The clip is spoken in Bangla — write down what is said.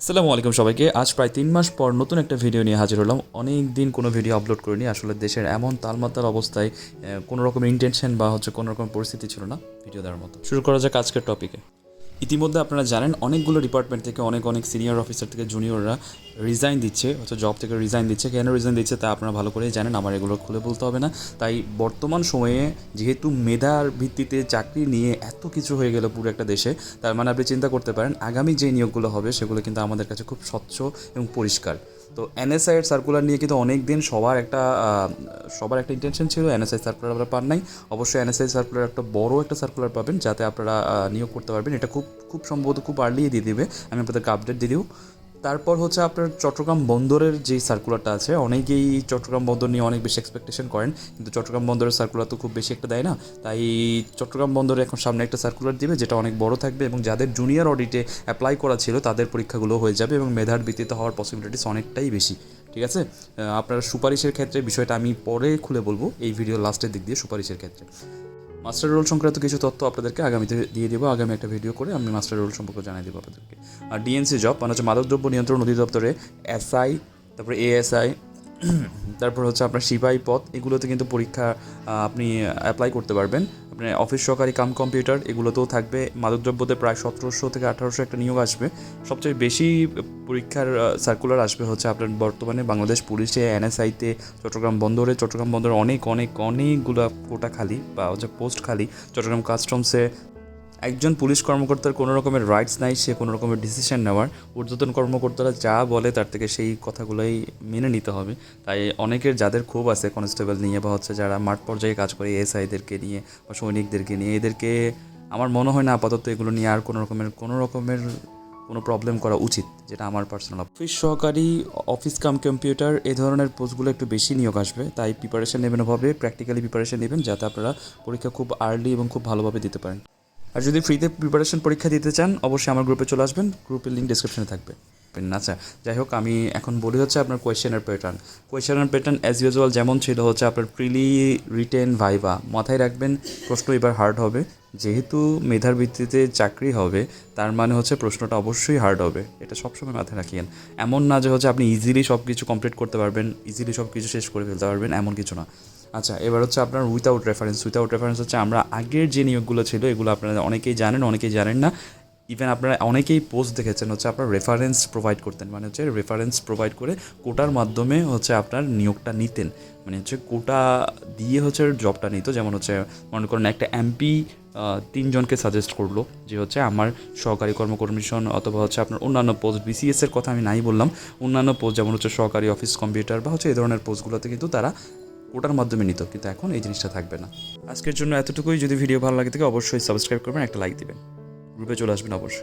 আসসালামু আলাইকুম সবাইকে। আজ প্রায় তিন মাস পর নতুন একটা ভিডিও নিয়ে হাজির হলাম। অনেক দিন কোনো ভিডিও আপলোড করিনি। আসলে দেশের এমন তালমাতার অবস্থায় কোনো রকম ইন্টেনশন বা হচ্ছে কোনো রকম পরিস্থিতি ছিল না ভিডিও দেওয়ার মতো। শুরু করা যাক আজকের টপিকে ইতিমধ্যে আপনারা জানেন, অনেকগুলো ডিপার্টমেন্ট থেকে অনেক অনেক সিনিয়র অফিসার থেকে জুনিয়ররা রিজাইন দিচ্ছে অর্থাৎ জব থেকে রিজাইন দিচ্ছে। কেন রিজাইন দিচ্ছে তা আপনারা ভালো করেই জানেন, আমার এগুলো খুলে বলতে হবে না। তাই বর্তমান সময়ে যেহেতু মেধার ভিত্তিতে চাকরি নিয়ে এত কিছু হয়ে গেল পুরো একটা দেশে, তার মানে আপনি চিন্তা করতে পারেন, আগামী যে নিয়োগগুলো হবে সেগুলো কিন্তু আমাদের কাছে খুব স্বচ্ছ এবং পরিষ্কার। তো এনএসআই এর সার্কুলার নিয়ে কিন্তু অনেক দিন সবার একটা সবার একটা ইন্টেনশন ছিল। এনএসআই সার্কুলার আপনারা পান নাই। অবশ্যই এনএসআই সার্কুলার একটা বড় একটা সার্কুলার পাবেন, যাতে আপনারা নিয়োগ করতে পারবেন। এটা খুব খুব সম্ভবত খুব আর্লি দিয়ে দেবে। আমি আপনাদেরকে আপডেট দিয়ে দিব। তারপর হচ্ছে আপনার চট্টগ্রাম বন্দরের যে সার্কুলারটা আছে, অনেকেই চট্টগ্রাম বন্দর নিয়ে অনেক বেশি এক্সপেকটেশন করেন। কিন্তু চট্টগ্রাম বন্দরের সার্কুলার তো খুব বেশি একটা দেয় না। তাই চট্টগ্রাম বন্দরে এখন সামনে একটা সার্কুলার দিবে, যেটা অনেক বড় থাকবে এবং যাদের জুনিয়র অডিটে অ্যাপ্লাই করা ছিল, তাদের পরীক্ষাগুলো হয়ে যাবে এবং মেধার ভিত্তিতে হওয়ার পসিবিলিটিস অনেকটাই বেশি। ঠিক আছে? আপনার সুপারিশের ক্ষেত্রে বিষয়টা আমি পরে খুলে বলব, এই ভিডিও লাস্টের দিক দিয়ে সুপারিশের ক্ষেত্রে। মাস্টার রোল সংক্রান্ত কিছু তথ্য আপনাদেরকে আগামীতে দিয়ে দেবো। আগামী একটা ভিডিও করে আমি মাস্টার রোল সম্পর্কে জানিয়ে দেবো আপনাদেরকে। আর ডিএনসি জব মানে হচ্ছে মাদকদ্রব্য নিয়ন্ত্রণ অধিদপ্তরে এসআই তারপরে এএসআই তারপর হচ্ছে আপনার সিপাহী পথ এগুলোতে কিন্তু পরীক্ষা আপনি অ্যাপ্লাই করতে পারবেন। আপনার অফিস সহকারী কাম কম্পিউটার, এগুলোতেও থাকবে। মাদকদ্রব্যতে প্রায় সতেরোশো থেকে আঠারোশো একটা নিয়োগ আসবে। সবচেয়ে বেশি পরীক্ষার সার্কুলার আসবে হচ্ছে আপনার বর্তমানে বাংলাদেশ পুলিশে এনএসআইতে চট্টগ্রাম বন্দরে। চট্টগ্রাম বন্দরে অনেক অনেক, অনেকগুলো কোটা খালি বা হচ্ছে পোস্ট খালি। চট্টগ্রাম কাস্টমসে একজন পুলিশ কর্মকর্তার কোনো রকমের রাইটস নাই, সে কোনো রকমের ডিসিশন নেওয়ার। ঊর্ধ্বতন কর্মকর্তারা যা বলে তার থেকে সেই কথাগুলোই মেনে নিতে হবে। তাই অনেকের যাদের ক্ষোভ আছে কনস্টেবল নিয়ে বা হচ্ছে যারা মাঠ পর্যায়ে কাজ করে এসআইদেরকে নিয়ে বা সৈনিকদেরকে নিয়ে, এদেরকে আমার মনে হয় না আপাতত এগুলো নিয়ে আর কোনো রকমের কোনো রকমের কোনো প্রবলেম করা উচিত, যেটা আমার পার্সোনাল অফিস সহকারী অফিস কাম কম্পিউটার এই ধরনের পোস্টগুলো একটু বেশি নিয়োগ আসবে। তাই প্রিপারেশন নেবেন ওভাবে প্র্যাকটিক্যালি প্রিপারেশন নেবেন, যাতে আপনারা পরীক্ষা খুব আর্লি এবং খুব ভালোভাবে দিতে পারেন। আর যদি ফ্রিতে প্রিপারেশন পরীক্ষা দিতে চান, অবশ্যই আমার গ্রুপে চলে আসবেন। গ্রুপের লিঙ্ক ডিসক্রিপশনে থাকবে। আচ্ছা যাই হোক, আমি এখন বলি হচ্ছে আপনার কোয়েশ্চেনের প্যাটার্ন কোয়েশ্চেনের প্যাটার্ন অ্যাজ ইউজুয়াল যেমন ছিল হচ্ছে আপনার প্রিলি রিটেন ভাইবা মাথায় রাখবেন, প্রশ্ন এবার হার্ড হবে। যেহেতু মেধার ভিত্তিতে চাকরি হবে, তার মানে হচ্ছে প্রশ্নটা অবশ্যই হার্ড হবে। এটা সবসময় মাথায় রাখিয়েন। এমন না যে হচ্ছে আপনি ইজিলি সব কিছু কমপ্লিট করতে পারবেন ইজিলি সব কিছু শেষ করে ফেলতে পারবেন, এমন কিছু না। আচ্ছা এবার হচ্ছে আপনার উইথাউট রেফারেন্স উইথাউট রেফারেন্স হচ্ছে আমরা আগের যে নিয়োগগুলো ছিল, এগুলো আপনারা অনেকেই জানেন অনেকেই জানেন না। ইভেন আপনারা অনেকেই পোস্ট দেখেছেন হচ্ছে আপনার রেফারেন্স প্রোভাইড করতেন মানে হচ্ছে রেফারেন্স প্রোভাইড করে কোটার মাধ্যমে হচ্ছে আপনার নিয়োগটা নিতেন। মানে হচ্ছে কোটা দিয়ে হচ্ছে জবটা নিত, যেমন হচ্ছে মনে করেন একটা এমপি তিনজনকে সাজেস্ট করল যে হচ্ছে আমার সহকারী কর্মকমিশন অথবা হচ্ছে আপনার অন্যান্য পোস্ট বিসিএস এর কথা আমি নাই বললাম, অন্যান্য পোস্ট যেমন হচ্ছে সহকারী অফিস কম্পিউটার বা হচ্ছে এই ধরনের পোস্টগুলোতে কিন্তু তারা ওটার মাধ্যমে নিত, কিন্তু এখন এই জিনিসটা থাকবে না। আজকের জন্য এতটুকুই। যদি ভিডিও ভালো লাগে থাকে, অবশ্যই সাবস্ক্রাইব করবেন, একটা লাইক দিবেন। গ্রুপে চলে আসবেন, অবশ্যই।